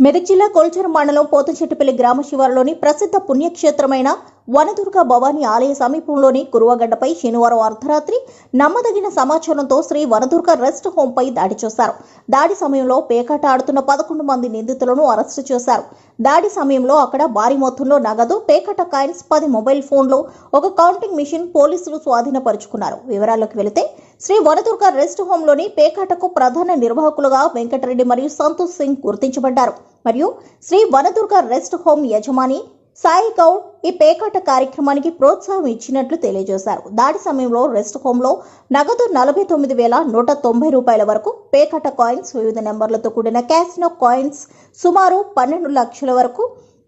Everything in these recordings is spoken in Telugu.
మెదక్ జిల్లా కొల్చర్ మండలం పోతచెట్టుపల్లి గ్రామ శివారులోని ప్రసిద్ధ పుణ్యక్షేత్రమైన వనదుర్గ భవానీ ఆలయ సమీపంలోని కురువగడ్డపై శనివారం అర్ధరాత్రి నమ్మదగిన సమాచారంతో శ్రీ వనదుర్గ రెస్ట్ హోంపై దాడి చేశారు. దాడి సమయంలో పేకాట ఆడుతున్న పదకొండు మంది నిందితులను అరెస్టు చేశారు. దాడి సమయంలో అక్కడ భారీ మొత్తంలో నగదు పేకాట కాయిన్స్ పది మొబైల్ ఫోన్లు ఒక కౌంటింగ్ మిషన్ పోలీసులు స్వాధీనపరుచుకున్నారు. వివరాల్లోకి వెళితే శ్రీ వనదుర్గ రెస్ట్ హోంలోని పేకాటకు ప్రధాన నిర్వాహకులుగా వెంకటరెడ్డి మరియు సంతోష్ సింగ్ గుర్తించబడ్డారు. మరియు శ్రీ వనదుర్గ రెస్ట్ హోం యజమాని సాయి గౌడ్ ఈ పేకాట కార్యక్రమానికి ప్రోత్సాహం ఇచ్చినట్లు తెలియజేశారు. దాడి సమయంలో రెస్ట్ హోంలో నగదు నలభై తొమ్మిది వేల నూట తొంభై రూపాయల వరకు పేకాట కాయిన్స్ వివిధ నెంబర్లతో కూడిన క్యాసినో కాయిన్స్ సుమారు పన్నెండు లక్షల వరకు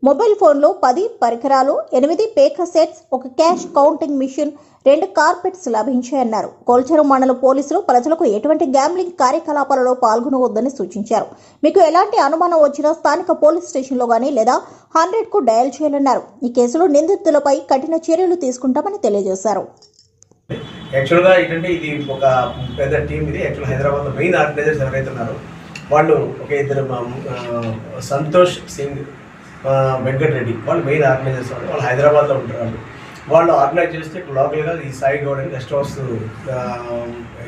మొబైల్ ఫోన్లో పది పరికరాలు ఎనిమిది పేక సెట్స్ ఒక క్యాష్ కౌంటింగ్ మిషన్ రెండు కార్పెట్స్ లభించాయన్నారు. కోల్చెరు మండల పోలీసులు ప్రజలకు ఎటువంటి గ్యాంబ్లింగ్ కార్యకలాపాలలో పాల్గొనవద్దని సూచించారు. మీకు ఎలాంటి అనుమానం వచ్చినా స్థానిక పోలీస్ స్టేషన్లో కానీ లేదా హండ్రెడ్కు డయల్ చేయాలన్నారు. ఈ కేసులో నిందితులపై కఠిన చర్యలు తీసుకుంటామని తెలియజేశారు. యాక్చువల్గా ఏంటంటే ఇది ఒక పెద్ద టీం ఇది. యాక్చువల్ హైదరాబాద్లో మెయిన్ ఆర్గనైజర్స్ ఎవరైతే ఉన్నారో వాళ్ళు ఒక ఇద్దరు సంతోష్ సింగ్ వెంకటరెడ్డి రెడ్డి. వాళ్ళు మెయిన్ ఆర్గనైజర్స్ వాళ్ళు. వాళ్ళు హైదరాబాద్లో ఉంటారు. వాళ్ళు వాళ్ళు ఆర్గనైజ్ చేస్తే ఇక్కడ లోకల్గా ఈ సాయి గౌడ్ అని guest house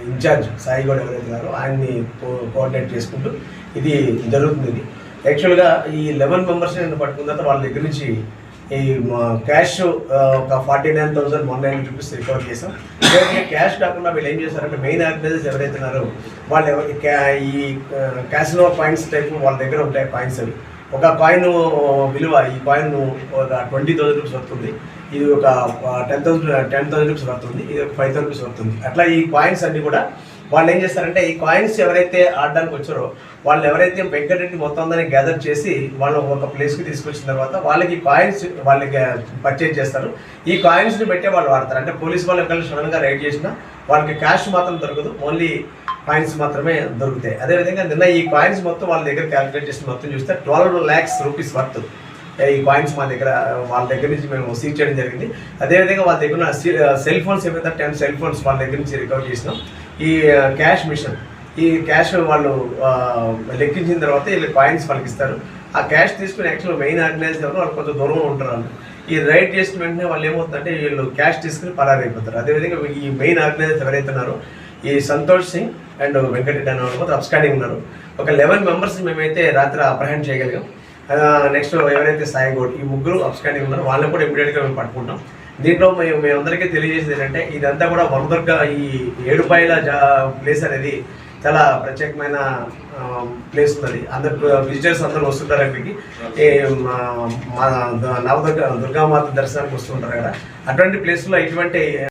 incharge Sai Goud ఎవరైతే ఉన్నారో ఆయన్ని కో- కోఆర్డినేట్ చేసుకుంటూ ఇది జరుగుతుంది ఇది. యాక్చువల్గా ఈ లెవెన్ మెంబర్స్ పట్టుకున్న తర్వాత వాళ్ళ దగ్గర నుంచి ఈ క్యాష్ ఒక forty nine thousand one nine rupees recover చేసాం క్యాష్ కాకుండా వీళ్ళు ఏం చేశారంటే మెయిన్ ఆర్గనైజర్స్ ఎవరైతే ఉన్నారో వాళ్ళు ఎవరి క్యా- ఈ క్యాసినో పాయింట్స్ టైప్ వాళ్ళ దగ్గర ఉంటాయి పాయింట్స్ అవి. ఒక కాయిన్ విలువ ఈ కాయిన్ ఒక ట్వంటీ థౌసండ్ రూపీస్ వస్తుంది. ఇది ఒక ten thousand ten thousand rupees వస్తుంది. ఇది ఒక ఫైవ్ థౌసండ్ రూపీస్ వస్తుంది. అట్లా ఈ కాయిన్స్ అన్ని కూడా వాళ్ళు ఏం చేస్తారంటే ఈ కాయిన్స్ ఎవరైతే ఆడడానికి వచ్చారో వాళ్ళు ఎవరైతే వెంకటరెడ్డి మొత్తం దాన్ని గ్యాదర్ చేసి వాళ్ళు ఒక ప్లేస్కి తీసుకొచ్చిన తర్వాత వాళ్ళకి కాయిన్స్ వాళ్ళకి పర్చేజ్ చేస్తారు. ఈ కాయిన్స్ని పెట్టే వాళ్ళు వాడతారు. అంటే పోలీస్ వాళ్ళు ఎక్కడ సడన్గా రైడ్ చేసినా వాళ్ళకి క్యాష్ మాత్రం దొరకదు. ఓన్లీ కాయిన్స్ మాత్రమే దొరుకుతాయి. అదేవిధంగా నిన్న ఈ కాయిన్స్ మొత్తం వాళ్ళ దగ్గర క్యాలిక్యులేట్ చేసిన మొత్తం చూస్తే ట్వెల్వ్ ల్యాక్స్ రూపీస్ వర్త్ ఈ కాయిన్స్ మా దగ్గర వాళ్ళ దగ్గర నుంచి మేము సీజ్ చేయడం జరిగింది. అదేవిధంగా వాళ్ళ దగ్గర ఉన్న సెల్ ఫోన్స్ ఏమైతే టెన్ సెల్ ఫోన్స్ వాళ్ళ దగ్గర నుంచి రికవర్ చేసినాం. ఈ క్యాష్ మిషన్ ఈ క్యాష్ వాళ్ళు లెక్కించిన తర్వాత వీళ్ళు కాయిన్స్ వాళ్ళకి ఇస్తారు. ఆ క్యాష్ తీసుకుని యాక్చువల్ మెయిన్ ఆర్గనైజర్ ఎవరు వాళ్ళు కొంచెం దూరంలో ఉంటారు వాళ్ళు. ఈ రైడ్ చేసిన వెంటనే వాళ్ళు ఏమవుతుందంటే వీళ్ళు క్యాష్ తీసుకుని పరారైపోతారు. అదేవిధంగా ఈ మెయిన్ ఆర్గనైజర్ ఎవరైతున్నారో ఈ సంతోష్ సింగ్ అండ్ వెంకటరెడ్డి అనే వాళ్ళు అబ్స్కాండింగ్ ఉన్నారు. ఒక లెవెన్ మెంబర్స్ మేమైతే రాత్రి అప్రహెండ్ చేయగలిగాం. నెక్స్ట్ ఎవరైతే సాయి గౌడ్ ఈ ముగ్గురు అబ్స్కాండింగ్ ఉన్నారో. వాళ్ళని కూడా ఇమీడియట్గా మేము పట్టుకుంటాం. దీంట్లో మేము మేమందరికీ తెలియజేసేది ఏంటంటే ఇదంతా కూడా వనదుర్గ ఈ ఏడుపాయల జా ప్లేస్ అనేది చాలా ప్రత్యేకమైన ప్లేస్ ఉన్నది. అందరు విజిటర్స్ అందరూ వస్తుంటారు అక్కడికి. మా మా నవదుర్గ దుర్గామాత దర్శనానికి వస్తుంటారు కదా అటువంటి ప్లేస్లో ఇటువంటి